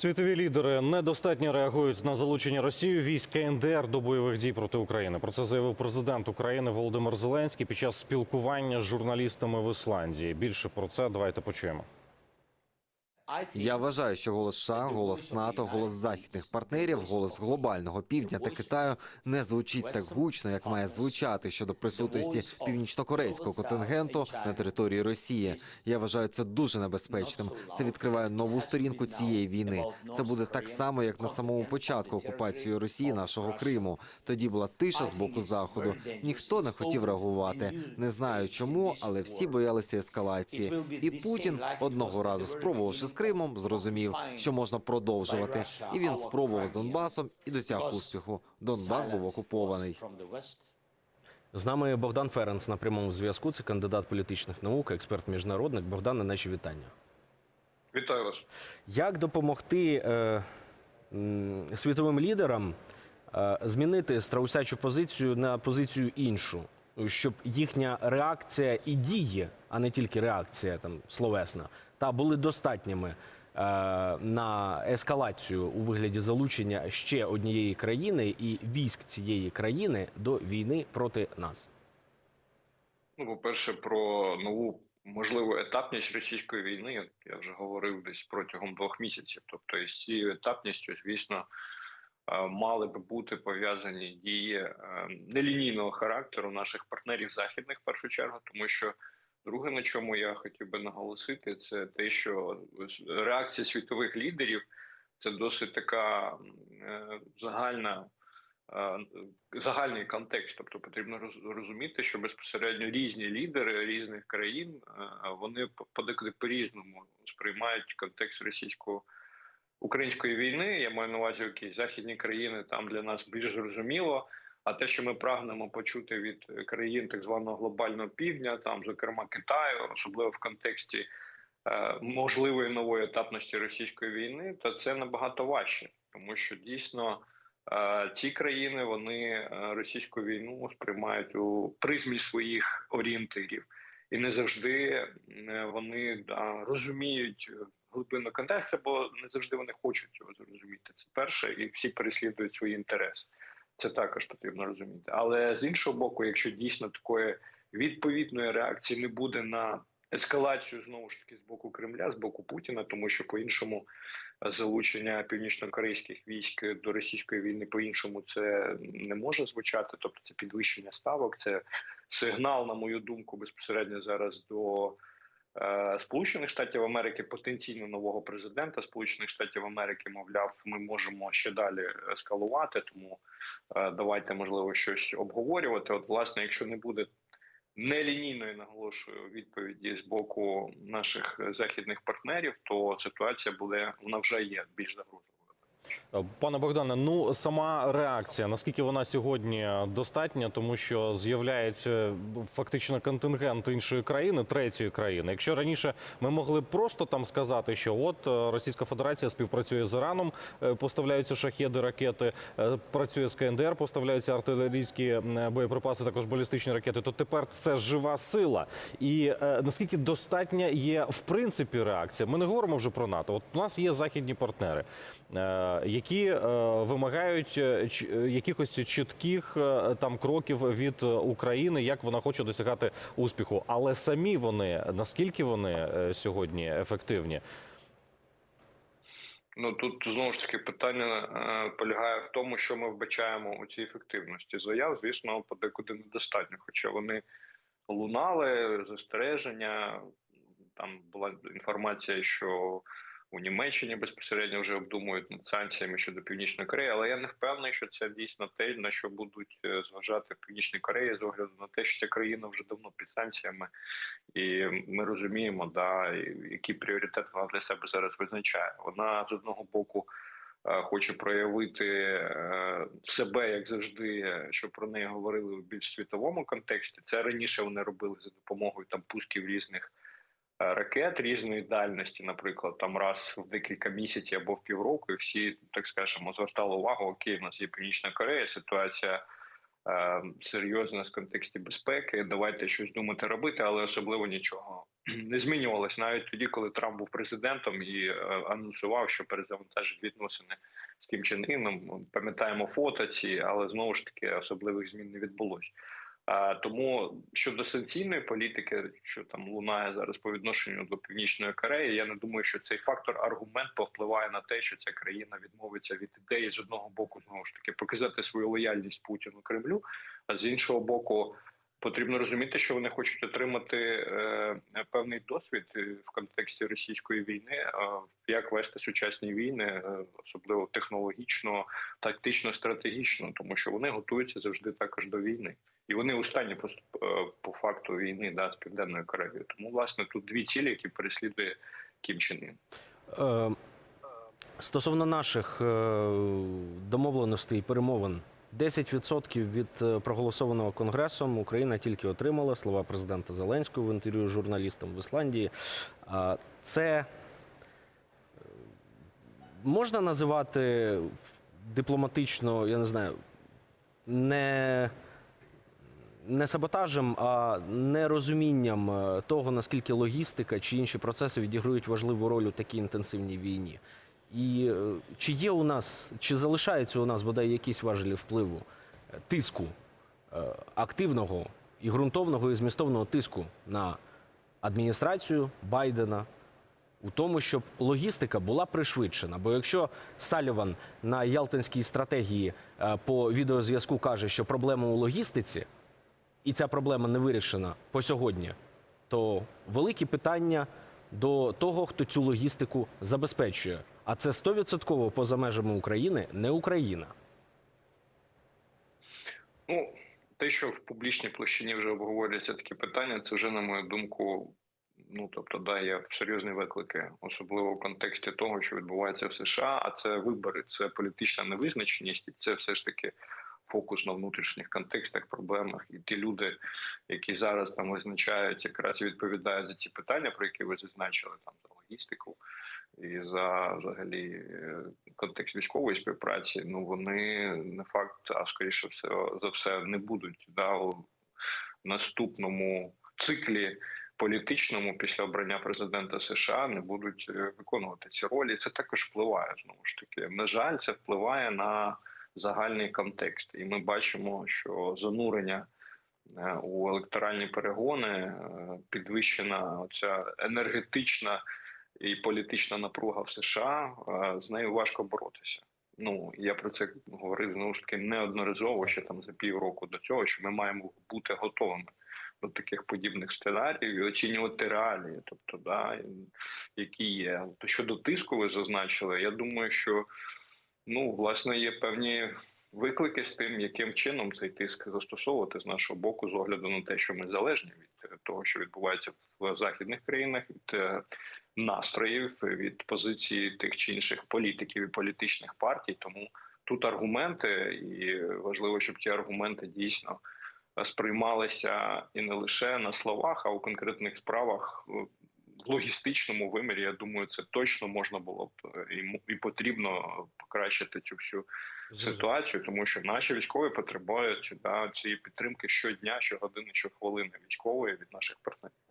Світові лідери недостатньо реагують на залучення Росії військ КНДР до бойових дій проти України. Про це заявив президент України Володимир Зеленський під час спілкування з журналістами в Ісландії. Більше про це давайте почуємо. Я вважаю, що голос США, голос НАТО, голос західних партнерів, голос глобального півдня та Китаю не звучить так гучно, як має звучати щодо присутності північнокорейського контингенту на території Росії. Я вважаю це дуже небезпечним. Це відкриває нову сторінку цієї війни. Це буде так само, як на самому початку окупації Росії нашого Криму. Тоді була тиша з боку заходу. Ніхто не хотів реагувати. Не знаю чому, але всі боялися ескалації. І Путін одного разу спробувавши з Кримом, зрозумів, що можна продовжувати. І він спробував з Донбасом і досяг успіху. Донбас був окупований. З нами Богдан Ференц на прямому зв'язку. Це кандидат політичних наук, експерт міжнародник. Богдане, наші вітання. Вітаю вас. Як допомогти е, світовим лідерам е, змінити страусячу позицію на позицію іншу, щоб їхня реакція і дії, а не тільки реакція там словесна, та були достатніми е, на ескалацію у вигляді залучення ще однієї країни і військ цієї країни до війни проти нас? Ну, по-перше, про нову можливу етапність російської війни. Я вже говорив десь протягом двох місяців. Тобто, із цією етапністю, звісно, мали би бути пов'язані дії е, нелінійного характеру наших партнерів західних в першу чергу, тому що друге, на чому я хотів би наголосити, це те, що реакція світових лідерів це досить така е, загальна. е, загальний контекст, тобто потрібно розуміти, що безпосередньо різні лідери різних країн е, вони по- подекуди по-різному сприймають контекст російського української війни. Я маю на увазі якісь західні країни там для нас більш зрозуміло. А те, що ми прагнемо почути від країн так званого глобального півдня, там, зокрема Китаю, особливо в контексті е, можливої нової етапності російської війни, то це набагато важче, тому що дійсно е, ці країни вони е, російську війну сприймають у призмі своїх орієнтирів, і не завжди е, вони да, розуміють глибину контексту, бо не завжди вони хочуть його зрозуміти. Це перше, і всі переслідують свої інтереси. Це також потрібно розуміти. Але з іншого боку, якщо дійсно такої відповідної реакції не буде на ескалацію знову ж таки з боку Кремля, з боку Путіна, тому що по-іншому е, залучення північно-корейських військ до російської війни по-іншому це не може звучати. Тобто це підвищення ставок, це сигнал, на мою думку, безпосередньо зараз до. Е, Сполучених Штатів Америки потенційно нового президента Сполучених Штатів Америки, мовляв, ми можемо ще далі ескалувати, тому е, давайте можливо щось обговорювати. От, власне, якщо не буде нелінійної наголошую відповіді з боку наших західних партнерів, то ситуація буде вона вже є більш загрозливою. Пане Богдане, ну сама реакція, наскільки вона сьогодні достатня, тому що з'являється фактично контингент іншої країни, третьої країни. Якщо раніше ми могли просто там сказати, що от е, Російська Федерація співпрацює з Іраном, е, поставляються шахеди, ракети, е, працює з КНДР, поставляються артилерійські боєприпаси, також балістичні ракети. То тепер це жива сила. І наскільки достатня є в принципі реакція? Ми не говоримо вже про НАТО. От у нас є західні партнери. Які е, вимагають е, е, якихось чітких там кроків від України, як вона хоче досягати успіху, але самі вони наскільки вони сьогодні ефективні? Ну тут знову ж таки питання полягає в тому, що ми вбачаємо у цій ефективності. Заяв, звісно, подекуди недостатньо, хоча вони лунали застереження. Там була інформація, що у Німеччині безпосередньо вже обдумують над санкціями щодо Північної Кореї, але я не впевнений, що це дійсно те, на що будуть е, зважати в Північній Кореї з огляду на те, що ця країна вже давно під санкціями, і ми розуміємо, да, який пріоритет вона для себе зараз визначає. Вона з одного боку. е, Хоче проявити е, себе як завжди, що про неї говорили у більш світовому контексті. Це раніше вони робили за допомогою там пусків різних ракет різної дальності, наприклад, там раз в декілька місяців або в півроку, і всі так скажемо звертали увагу. Окей, у нас є Північна Корея, ситуація е, серйозна з контексті безпеки. Давайте щось думати робити, але особливо нічого не змінювалась навіть тоді, коли Трамп був президентом і е, анонсував, що перезавантажить відносини з Кім Чен Іном. Пам'ятаємо фото ці, але знову ж таки особливих змін не відбулось. Тому щодо санкційної політики, що там лунає зараз по відношенню до Північної Кореї, я не думаю, що цей фактор аргумент повпливає на те, що ця країна відмовиться від ідеї з одного боку, знову ж таки, показати свою лояльність Путіну Кремлю, а з іншого боку. Потрібно розуміти, що вони хочуть отримати е, певний досвід в контексті російської війни, е, як вести сучасні війни, е, особливо технологічно, тактично, стратегічно, тому що вони готуються завжди також до війни, і вони у стані просто е, по факту війни да, з південною Кореєю. Тому власне тут дві цілі, які переслідує Кім Чен Ін. Е, Стосовно наших е, домовленостей і перемовин, 10% від проголосованого конгресом Україна тільки отримала слова президента Зеленського в інтерв'ю журналістам в Ісландії. Це можна називати дипломатично, я не знаю, не, не саботажем, а нерозумінням е, того, наскільки логістика чи інші процеси відіграють важливу роль у такій інтенсивній війні. І е, чи є у нас, чи залишаються у нас бодай якісь важелі впливу, е, тиску активного і ґрунтовного і змістовного тиску на адміністрацію Байдена у тому, щоб логістика була пришвидшена. Бо якщо Саліван на Ялтинській стратегії по відеозв'язку каже, що проблема у логістиці, і ця проблема не вирішена по сьогодні, то великі питання до того, хто цю логістику забезпечує. А це 100% поза межами України, не Україна. Ну, те, що в публічній площині вже обговорюються такі питання, це вже, на мою думку, ну тобто, да, є серйозні виклики, особливо в контексті того, що відбувається в США. А це вибори, це політична невизначеність, і це все ж таки фокус на внутрішніх контекстах, проблемах. І ті люди, які зараз там визначають, якраз відповідають за ці питання, про які ви зазначили, там за логістику і за взагалі е, контекст військової співпраці, ну вони не факт, а скоріше все за все не будуть да, у наступному циклі. Політичному після обрання президента США не будуть е, виконувати ці ролі. Це також впливає знову ж таки. На жаль, це впливає на загальний контекст, і ми бачимо, що занурення е, у електоральні перегони е, підвищена оця енергетична і політична напруга в США. е, З нею важко боротися. Ну я про це говорив знову ж таки неодноразово ще там за півроку до цього, що ми маємо бути готовими до таких подібних сценаріїв і оцінювати реалії, тобто, да, які є. То щодо тиску, ви зазначили, я думаю, що ну власне є певні виклики з тим, яким чином цей тиск застосовувати з нашого боку, з огляду на те, що ми залежні від е, того, що відбувається в західних країнах, від е, настроїв, від позиції тих чи інших політиків і політичних партій. Тому тут аргументи, і важливо, щоб ці аргументи дійсно сприймалися і не лише на словах, а у конкретних справах. В логістичному вимірі, я думаю, це точно можна було б е, і, і потрібно покращити цю всю ситуацію, тому що наші військові потребують да, цієї підтримки щодня, щогодини, щохвилини військової від наших партнерів.